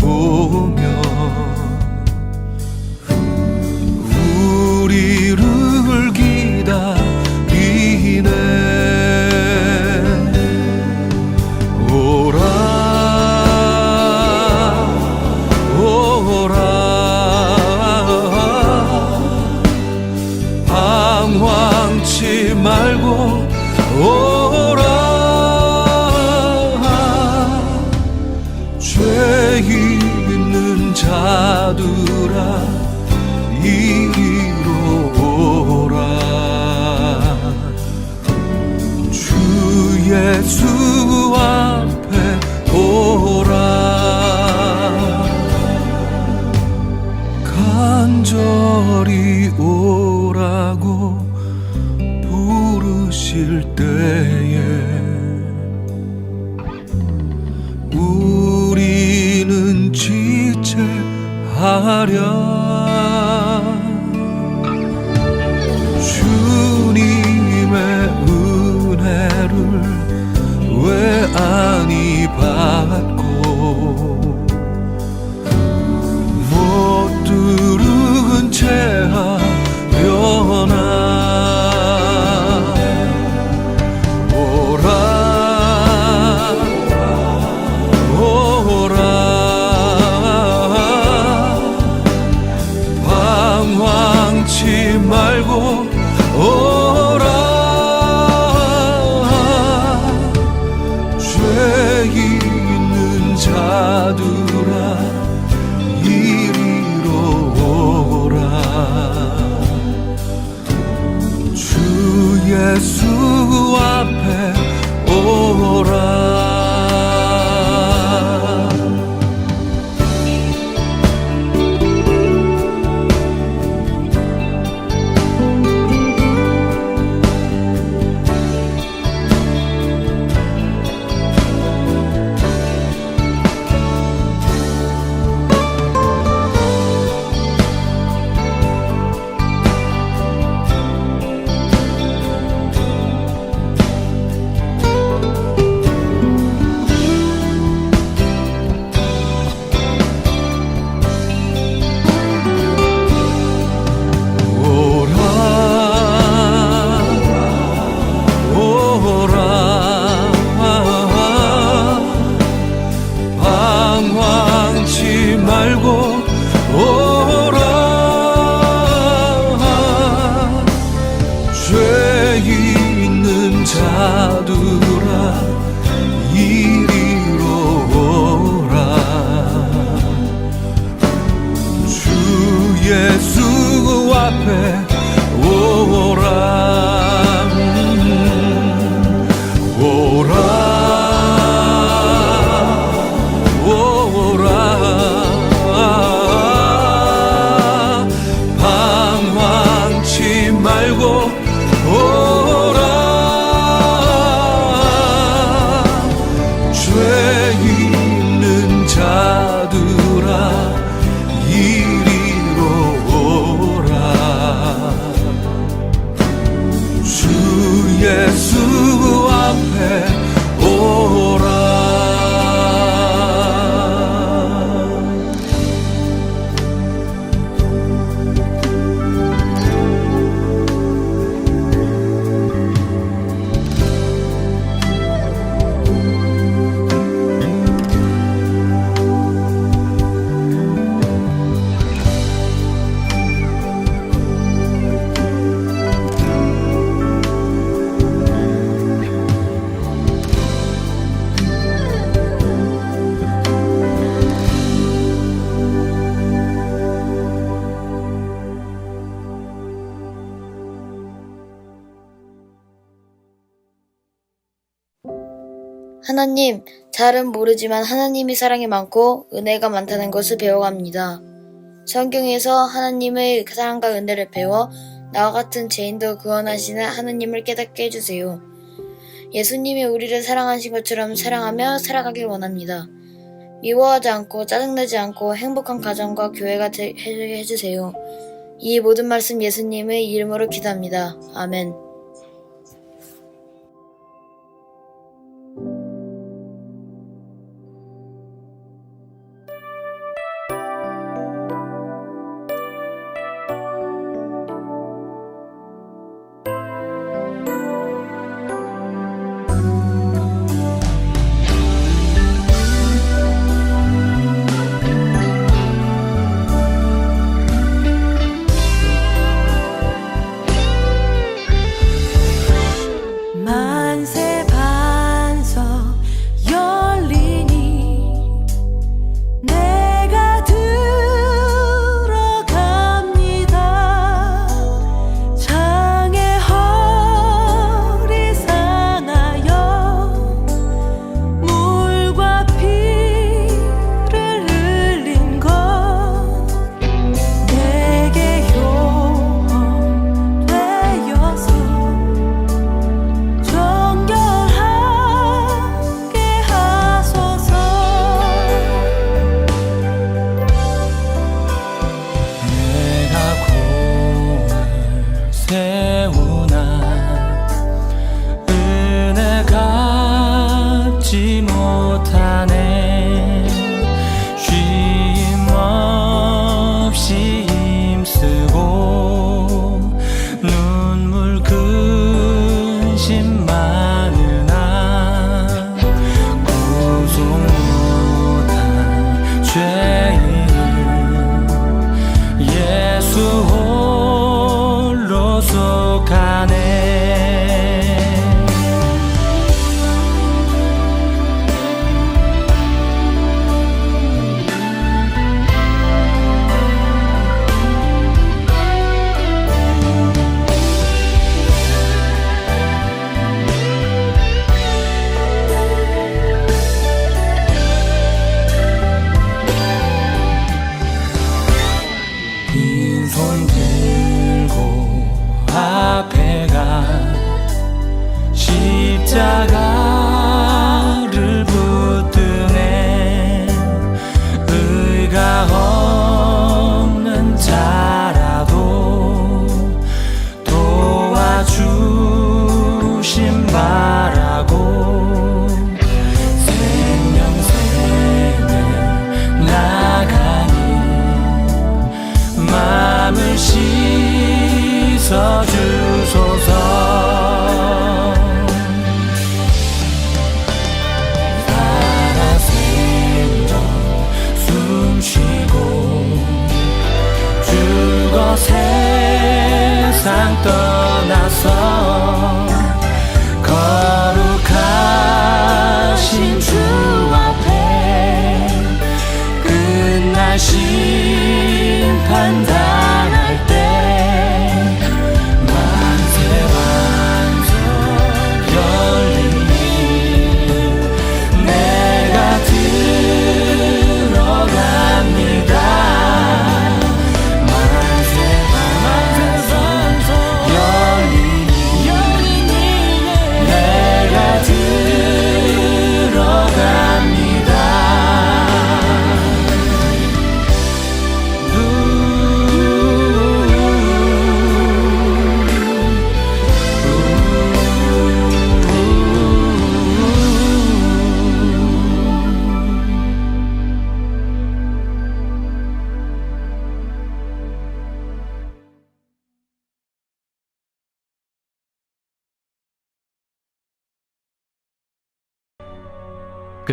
사면 간절히 오라고 부르실 때에 우리는 지체하랴 앞 하나님, 잘은 모르지만 하나님이 사랑이 많고 은혜가 많다는 것을 배워갑니다. 성경에서 하나님의 사랑과 은혜를 배워 나와 같은 죄인도 구원하시는 하나님을 깨닫게 해주세요. 예수님이 우리를 사랑하신 것처럼 사랑하며 살아가길 원합니다. 미워하지 않고 짜증내지 않고 행복한 가정과 교회가 되게 해주세요. 이 모든 말씀 예수님의 이름으로 기도합니다. 아멘.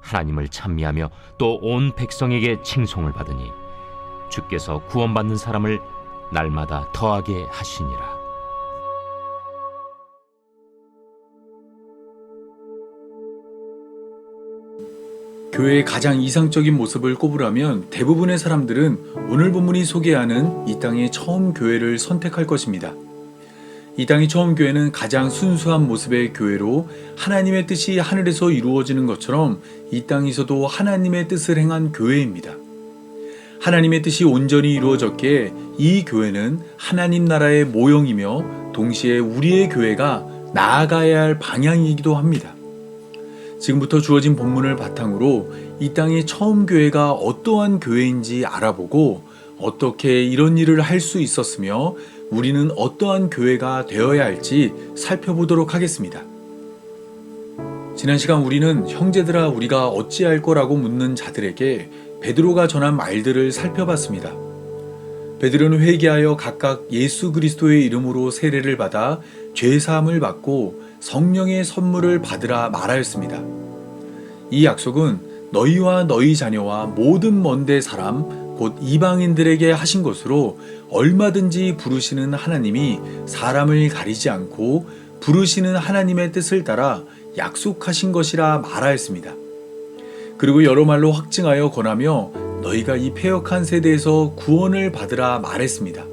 하나님을 찬미하며 또 온 백성에게 칭송을 받으니 주께서 구원받는 사람을 날마다 더하게 하시니라. 교회의 가장 이상적인 모습을 꼽으라면 대부분의 사람들은 오늘 본문이 소개하는 이 땅의 처음 교회를 선택할 것입니다. 이 땅의 처음 교회는 가장 순수한 모습의 교회로 하나님의 뜻이 하늘에서 이루어지는 것처럼 이 땅에서도 하나님의 뜻을 행한 교회입니다. 하나님의 뜻이 온전히 이루어졌기에 이 교회는 하나님 나라의 모형이며 동시에 우리의 교회가 나아가야 할 방향이기도 합니다. 지금부터 주어진 본문을 바탕으로 이 땅의 처음 교회가 어떠한 교회인지 알아보고 어떻게 이런 일을 할 수 있었으며 우리는 어떠한 교회가 되어야 할지 살펴보도록 하겠습니다. 지난 시간 우리는 형제들아 우리가 어찌할 거라고 묻는 자들에게 베드로가 전한 말들을 살펴봤습니다. 베드로는 회개하여 각각 예수 그리스도의 이름으로 세례를 받아 죄 사함을 받고 성령의 선물을 받으라 말하였습니다. 이 약속은 너희와 너희 자녀와 모든 먼데 사람 곧 이방인들에게 하신 것으로 얼마든지 부르시는 하나님이 사람을 가리지 않고 부르시는 하나님의 뜻을 따라 약속하신 것이라 말하였습니다. 그리고 여러 말로 확증하여 권하며 너희가 이 폐역한 세대에서 구원을 받으라 말했습니다.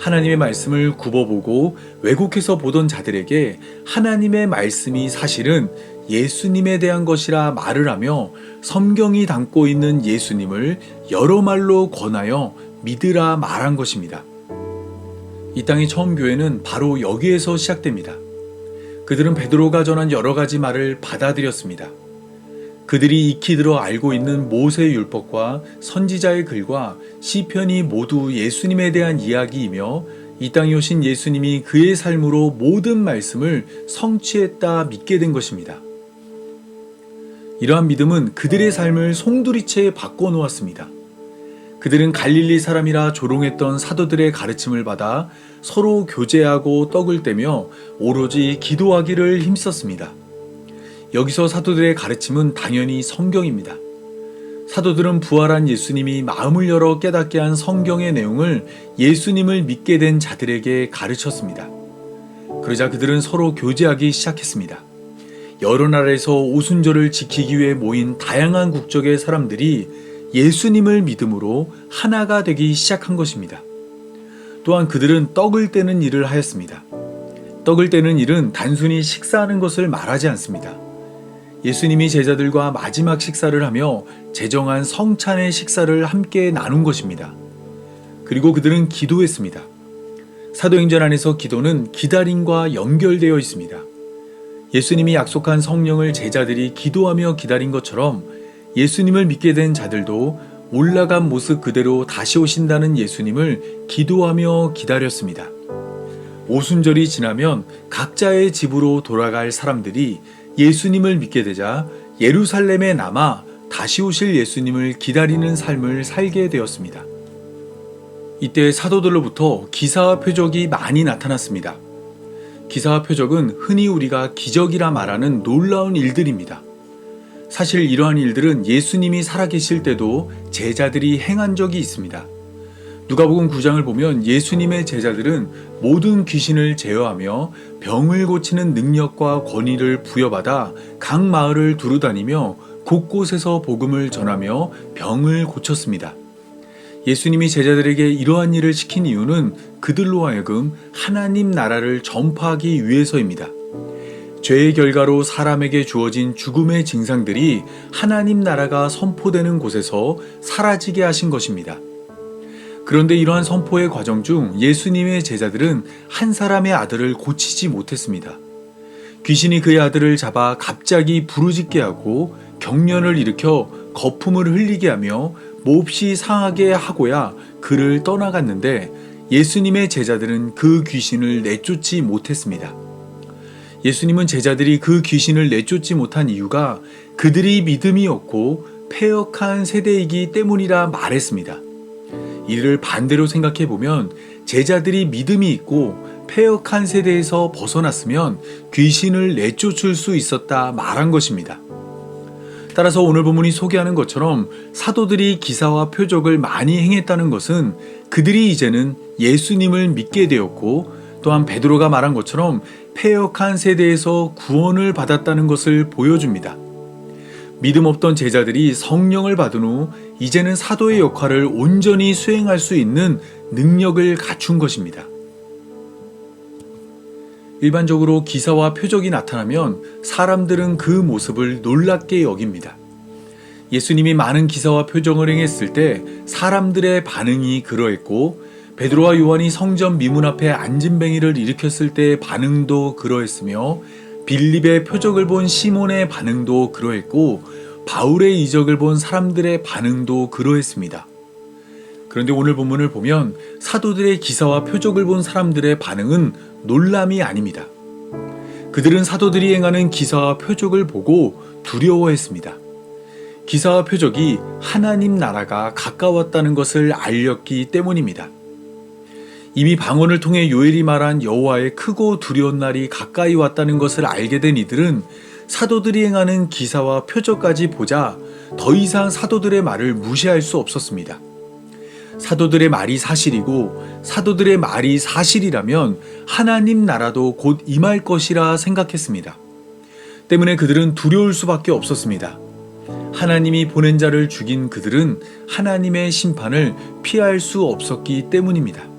하나님의 말씀을 굽어보고 왜곡해서 보던 자들에게 하나님의 말씀이 사실은 예수님에 대한 것이라 말을 하며 성경이 담고 있는 예수님을 여러 말로 권하여 믿으라 말한 것입니다. 이 땅의 처음 교회는 바로 여기에서 시작됩니다. 그들은 베드로가 전한 여러 가지 말을 받아들였습니다. 그들이 익히 들어 알고 있는 모세의 율법과 선지자의 글과 시편이 모두 예수님에 대한 이야기이며 이 땅에 오신 예수님이 그의 삶으로 모든 말씀을 성취했다 믿게 된 것입니다. 이러한 믿음은 그들의 삶을 송두리째 바꿔 놓았습니다. 그들은 갈릴리 사람이라 조롱했던 사도들의 가르침을 받아 서로 교제하고 떡을 떼며 오로지 기도하기를 힘썼습니다. 여기서 사도들의 가르침은 당연히 성경입니다. 사도들은 부활한 예수님이 마음을 열어 깨닫게 한 성경의 내용을 예수님을 믿게 된 자들에게 가르쳤습니다. 그러자 그들은 서로 교제하기 시작했습니다. 여러 나라에서 오순절을 지키기 위해 모인 다양한 국적의 사람들이 예수님을 믿음으로 하나가 되기 시작한 것입니다. 또한 그들은 떡을 떼는 일을 하였습니다. 떡을 떼는 일은 단순히 식사하는 것을 말하지 않습니다. 예수님이 제자들과 마지막 식사를 하며 제정한 성찬의 식사를 함께 나눈 것입니다. 그리고 그들은 기도했습니다. 사도행전 안에서 기도는 기다림과 연결되어 있습니다. 예수님이 약속한 성령을 제자들이 기도하며 기다린 것처럼 예수님을 믿게 된 자들도 올라간 모습 그대로 다시 오신다는 예수님을 기도하며 기다렸습니다. 오순절이 지나면 각자의 집으로 돌아갈 사람들이 예수님을 믿게 되자 예루살렘에 남아 다시 오실 예수님을 기다리는 삶을 살게 되었습니다. 이때 사도들로부터 기사와 표적이 많이 나타났습니다. 기사와 표적은 흔히 우리가 기적이라 말하는 놀라운 일들입니다. 사실 이러한 일들은 예수님이 살아계실 때도 제자들이 행한 적이 있습니다. 누가복음 9장을 보면 예수님의 제자들은 모든 귀신을 제어하며 병을 고치는 능력과 권위를 부여받아 각 마을을 두루다니며 곳곳에서 복음을 전하며 병을 고쳤습니다. 예수님이 제자들에게 이러한 일을 시킨 이유는 그들로 하여금 하나님 나라를 전파하기 위해서입니다. 죄의 결과로 사람에게 주어진 죽음의 증상들이 하나님 나라가 선포되는 곳에서 사라지게 하신 것입니다. 그런데 이러한 선포의 과정 중 예수님의 제자들은 한 사람의 아들을 고치지 못했습니다. 귀신이 그의 아들을 잡아 갑자기 부르짖게 하고 경련을 일으켜 거품을 흘리게 하며 몹시 상하게 하고야 그를 떠나갔는데 예수님의 제자들은 그 귀신을 내쫓지 못했습니다. 예수님은 제자들이 그 귀신을 내쫓지 못한 이유가 그들이 믿음이 없고 폐역한 세대이기 때문이라 말했습니다. 이를 반대로 생각해 보면 제자들이 믿음이 있고 폐역한 세대에서 벗어났으면 귀신을 내쫓을 수 있었다 말한 것입니다. 따라서 오늘 본문이 소개하는 것처럼 사도들이 기사와 표적을 많이 행했다는 것은 그들이 이제는 예수님을 믿게 되었고 또한 베드로가 말한 것처럼 폐역한 세대에서 구원을 받았다는 것을 보여줍니다. 믿음 없던 제자들이 성령을 받은 후 이제는 사도의 역할을 온전히 수행할 수 있는 능력을 갖춘 것입니다. 일반적으로 기사와 표적이 나타나면 사람들은 그 모습을 놀랍게 여깁니다. 예수님이 많은 기사와 표정을 행했을 때 사람들의 반응이 그러했고 베드로와 요한이 성전 미문 앞에 안진뱅이를 일으켰을 때의 반응도 그러했으며 빌립의 표적을 본 시몬의 반응도 그러했고 바울의 이적을 본 사람들의 반응도 그러했습니다. 그런데 오늘 본문을 보면 사도들의 기사와 표적을 본 사람들의 반응은 놀람이 아닙니다. 그들은 사도들이 행하는 기사와 표적을 보고 두려워했습니다. 기사와 표적이 하나님 나라가 가까웠다는 것을 알렸기 때문입니다. 이미 방언을 통해 요엘이 말한 여호와의 크고 두려운 날이 가까이 왔다는 것을 알게 된 이들은 사도들이 행하는 기사와 표적까지 보자 더 이상 사도들의 말을 무시할 수 없었습니다. 사도들의 말이 사실이고 사도들의 말이 사실이라면 하나님 나라도 곧 임할 것이라 생각했습니다. 때문에 그들은 두려울 수밖에 없었습니다. 하나님이 보낸 자를 죽인 그들은 하나님의 심판을 피할 수 없었기 때문입니다.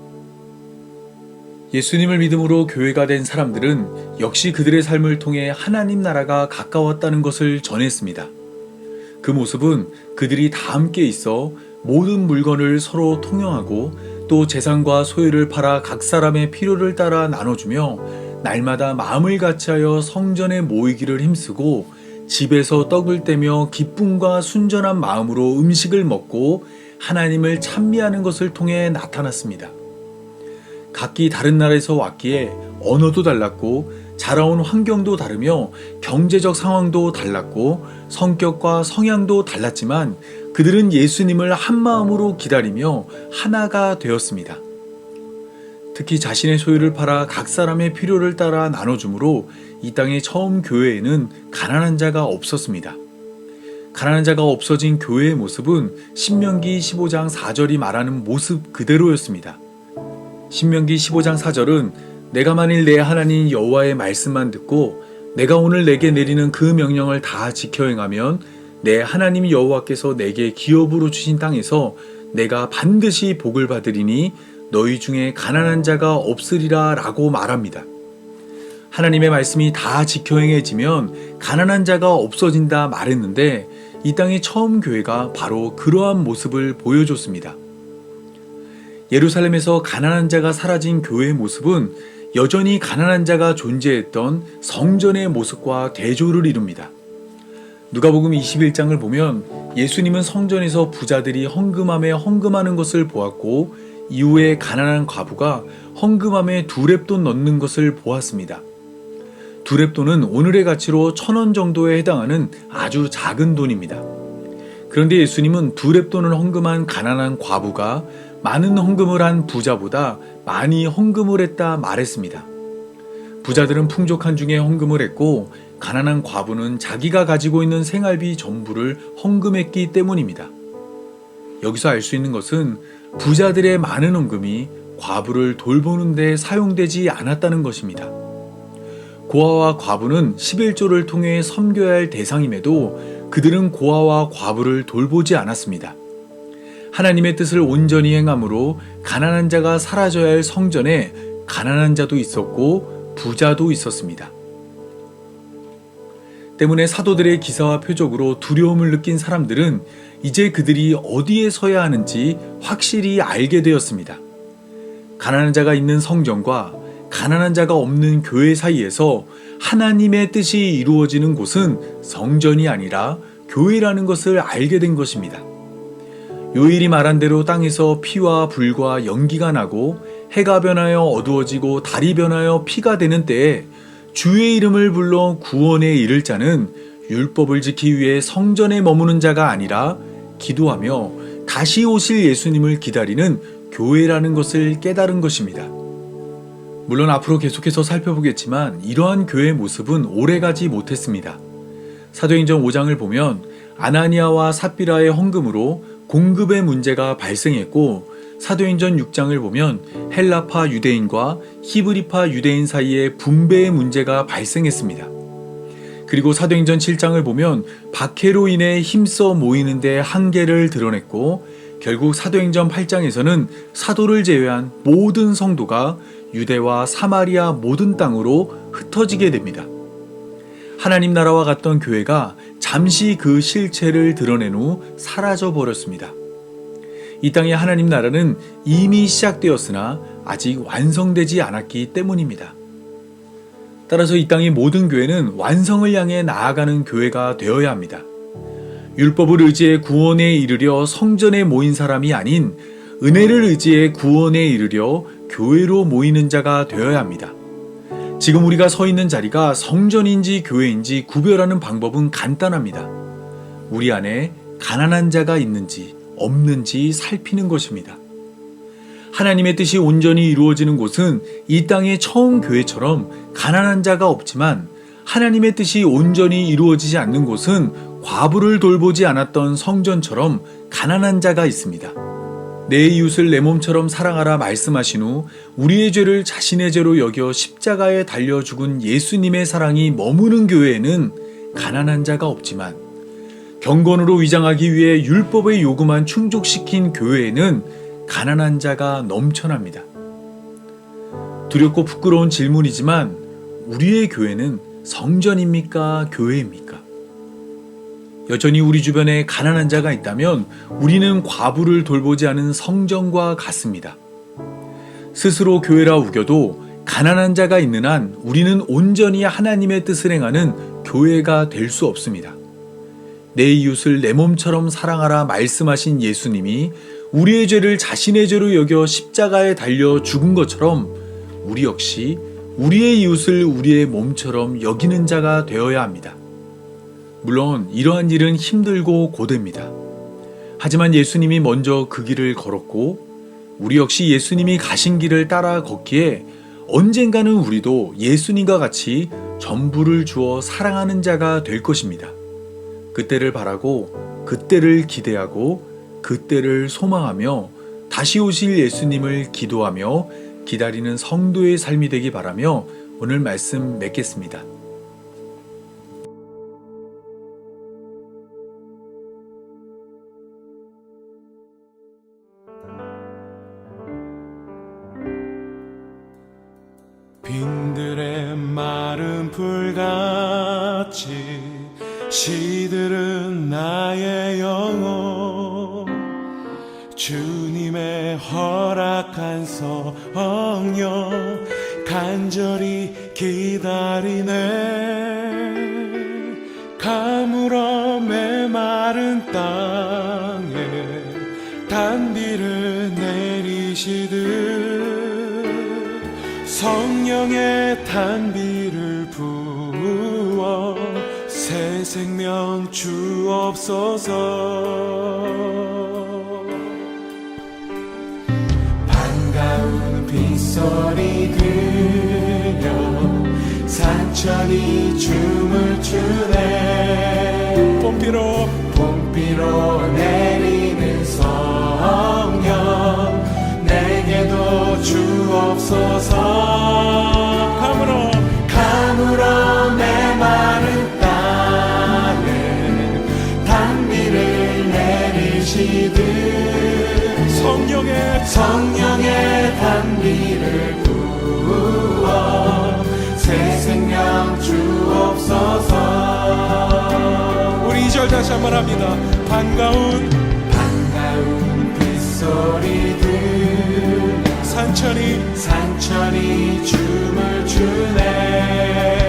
예수님을 믿음으로 교회가 된 사람들은 역시 그들의 삶을 통해 하나님 나라가 가까웠다는 것을 전했습니다. 그 모습은 그들이 다 함께 있어 모든 물건을 서로 통용하고 또 재산과 소유를 팔아 각 사람의 필요를 따라 나눠주며 날마다 마음을 같이하여 성전에 모이기를 힘쓰고 집에서 떡을 떼며 기쁨과 순전한 마음으로 음식을 먹고 하나님을 찬미하는 것을 통해 나타났습니다. 각기 다른 나라에서 왔기에 언어도 달랐고 자라온 환경도 다르며 경제적 상황도 달랐고 성격과 성향도 달랐지만 그들은 예수님을 한 마음으로 기다리며 하나가 되었습니다. 특히 자신의 소유를 팔아 각 사람의 필요를 따라 나눠주므로 이 땅의 처음 교회에는 가난한 자가 없었습니다. 가난한 자가 없어진 교회의 모습은 신명기 15장 4절이 말하는 모습 그대로였습니다. 신명기 15장 4절은 내가 만일 내 하나님 여호와의 말씀만 듣고 내가 오늘 내게 내리는 그 명령을 다 지켜 행하면 내 하나님 여호와께서 내게 기업으로 주신 땅에서 내가 반드시 복을 받으리니 너희 중에 가난한 자가 없으리라 라고 말합니다. 하나님의 말씀이 다 지켜 행해지면 가난한 자가 없어진다 말했는데 이 땅의 처음 교회가 바로 그러한 모습을 보여줬습니다. 예루살렘에서 가난한 자가 사라진 교회의 모습은 여전히 가난한 자가 존재했던 성전의 모습과 대조를 이룹니다. 누가복음 21장을 보면 예수님은 성전에서 부자들이 헌금함에 헌금하는 것을 보았고 이후에 가난한 과부가 헌금함에 두 랩돈 넣는 것을 보았습니다. 두 랩돈은 오늘의 가치로 천 원 정도에 해당하는 아주 작은 돈입니다. 그런데 예수님은 두 랩돈을 헌금한 가난한 과부가 많은 헌금을 한 부자보다 많이 헌금을 했다 말했습니다. 부자들은 풍족한 중에 헌금을 했고 가난한 과부는 자기가 가지고 있는 생활비 전부를 헌금했기 때문입니다. 여기서 알 수 있는 것은 부자들의 많은 헌금이 과부를 돌보는 데 사용되지 않았다는 것입니다. 고아와 과부는 11조를 통해 섬겨야 할 대상임에도 그들은 고아와 과부를 돌보지 않았습니다. 하나님의 뜻을 온전히 행함으로 가난한 자가 사라져야 할 성전에 가난한 자도 있었고 부자도 있었습니다. 때문에 사도들의 기사와 표적으로 두려움을 느낀 사람들은 이제 그들이 어디에 서야 하는지 확실히 알게 되었습니다. 가난한 자가 있는 성전과 가난한 자가 없는 교회 사이에서 하나님의 뜻이 이루어지는 곳은 성전이 아니라 교회라는 것을 알게 된 것입니다. 요일이 말한 대로 땅에서 피와 불과 연기가 나고 해가 변하여 어두워지고 달이 변하여 피가 되는 때에 주의 이름을 불러 구원에 이를 자는 율법을 지키기 위해 성전에 머무는 자가 아니라 기도하며 다시 오실 예수님을 기다리는 교회라는 것을 깨달은 것입니다. 물론 앞으로 계속해서 살펴보겠지만 이러한 교회의 모습은 오래가지 못했습니다. 사도행전 5장을 보면 아나니아와 삽비라의 헌금으로 공급의 문제가 발생했고 사도행전 6장을 보면 헬라파 유대인과 히브리파 유대인 사이에 분배의 문제가 발생했습니다. 그리고 사도행전 7장을 보면 박해로 인해 힘써 모이는데 한계를 드러냈고 결국 사도행전 8장에서는 사도를 제외한 모든 성도가 유대와 사마리아 모든 땅으로 흩어지게 됩니다. 하나님 나라와 같던 교회가 잠시 그 실체를 드러낸 후 사라져 버렸습니다. 이 땅의 하나님 나라는 이미 시작되었으나 아직 완성되지 않았기 때문입니다. 따라서 이 땅의 모든 교회는 완성을 향해 나아가는 교회가 되어야 합니다. 율법을 의지해 구원에 이르려 성전에 모인 사람이 아닌 은혜를 의지해 구원에 이르려 교회로 모이는 자가 되어야 합니다. 지금 우리가 서 있는 자리가 성전인지 교회인지 구별하는 방법은 간단합니다. 우리 안에 가난한 자가 있는지 없는지 살피는 것입니다. 하나님의 뜻이 온전히 이루어지는 곳은 이 땅의 처음 교회처럼 가난한 자가 없지만 하나님의 뜻이 온전히 이루어지지 않는 곳은 과부를 돌보지 않았던 성전처럼 가난한 자가 있습니다. 내 이웃을 내 몸처럼 사랑하라 말씀하신 후 우리의 죄를 자신의 죄로 여겨 십자가에 달려 죽은 예수님의 사랑이 머무는 교회에는 가난한 자가 없지만 경건으로 위장하기 위해 율법의 요구만 충족시킨 교회에는 가난한 자가 넘쳐납니다. 두렵고 부끄러운 질문이지만 우리의 교회는 성전입니까? 교회입니까? 여전히 우리 주변에 가난한 자가 있다면 우리는 과부를 돌보지 않은 성전과 같습니다. 스스로 교회라 우겨도 가난한 자가 있는 한 우리는 온전히 하나님의 뜻을 행하는 교회가 될 수 없습니다. 내 이웃을 내 몸처럼 사랑하라 말씀하신 예수님이 우리의 죄를 자신의 죄로 여겨 십자가에 달려 죽은 것처럼 우리 역시 우리의 이웃을 우리의 몸처럼 여기는 자가 되어야 합니다. 물론 이러한 일은 힘들고 고됩니다. 하지만 예수님이 먼저 그 길을 걸었고 우리 역시 예수님이 가신 길을 따라 걷기에 언젠가는 우리도 예수님과 같이 전부를 주어 사랑하는 자가 될 것입니다. 그때를 바라고 그때를 기대하고 그때를 소망하며 다시 오실 예수님을 기도하며 기다리는 성도의 삶이 되기 바라며 오늘 말씀 맺겠습니다. 빈들의 마른 풀같이 시들은 나의 영혼. 주님의 허락한 성령 간절히 기다리네 단비를 부어 새 생명 주옵소서 반가운 빗소리 들려 산천이 춤을 추네 봄비로. 봄비로 내 다시 한번 합니다. 반가운 반가운 빗소리들. 산천이 산천이 춤을 추네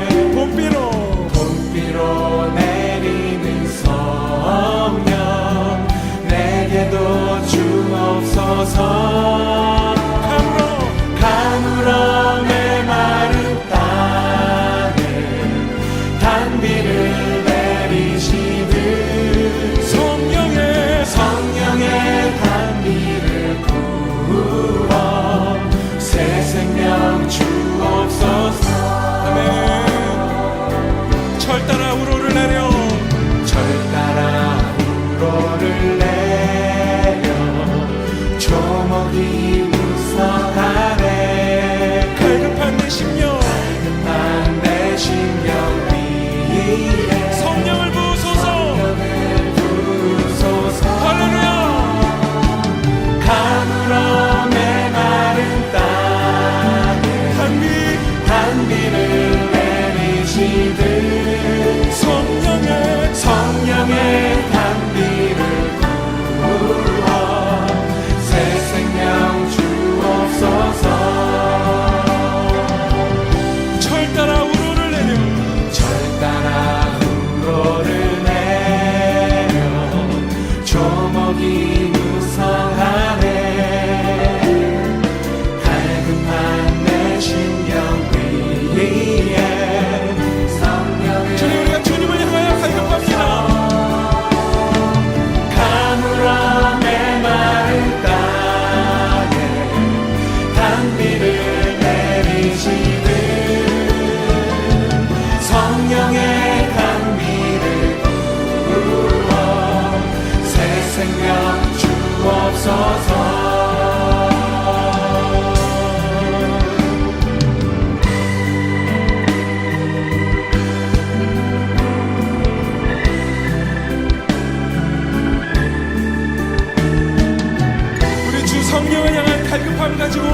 갈급함을 가지고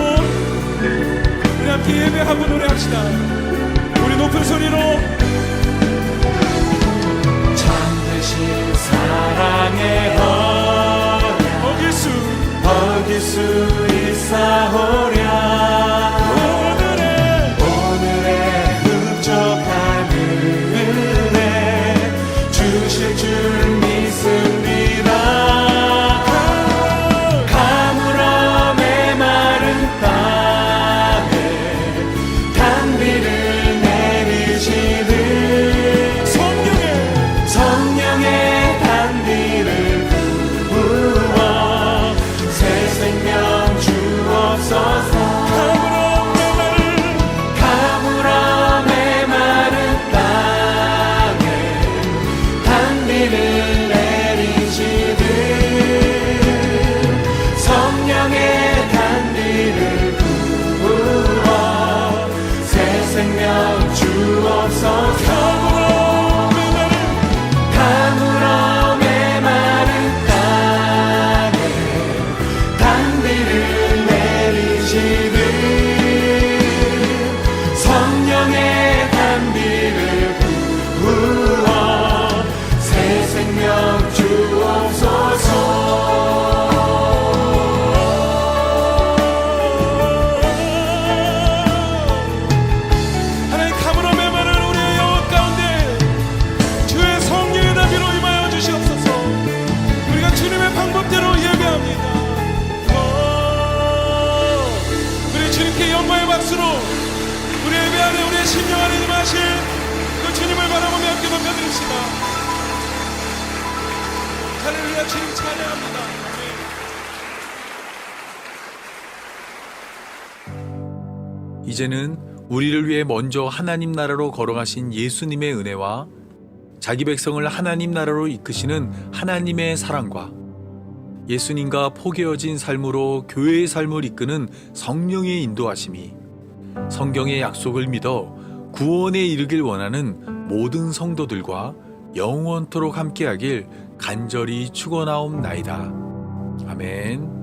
우리 함께 예배하고 노래합시다. 우리 높은 소리로. 참되신 사랑의 허 어길 수. 어길 수 있사오랴. 주님 찬양합니다 아멘. 이제는 우리를 위해 먼저 하나님 나라로 걸어가신 예수님의 은혜와 자기 백성을 하나님 나라로 이끄시는 하나님의 사랑과 예수님과 포개어진 삶으로 교회의 삶을 이끄는 성령의 인도하심이 성경의 약속을 믿어 구원에 이르길 원하는 모든 성도들과 영원토록 함께하길 간절히 축원하옵나이다. 아멘.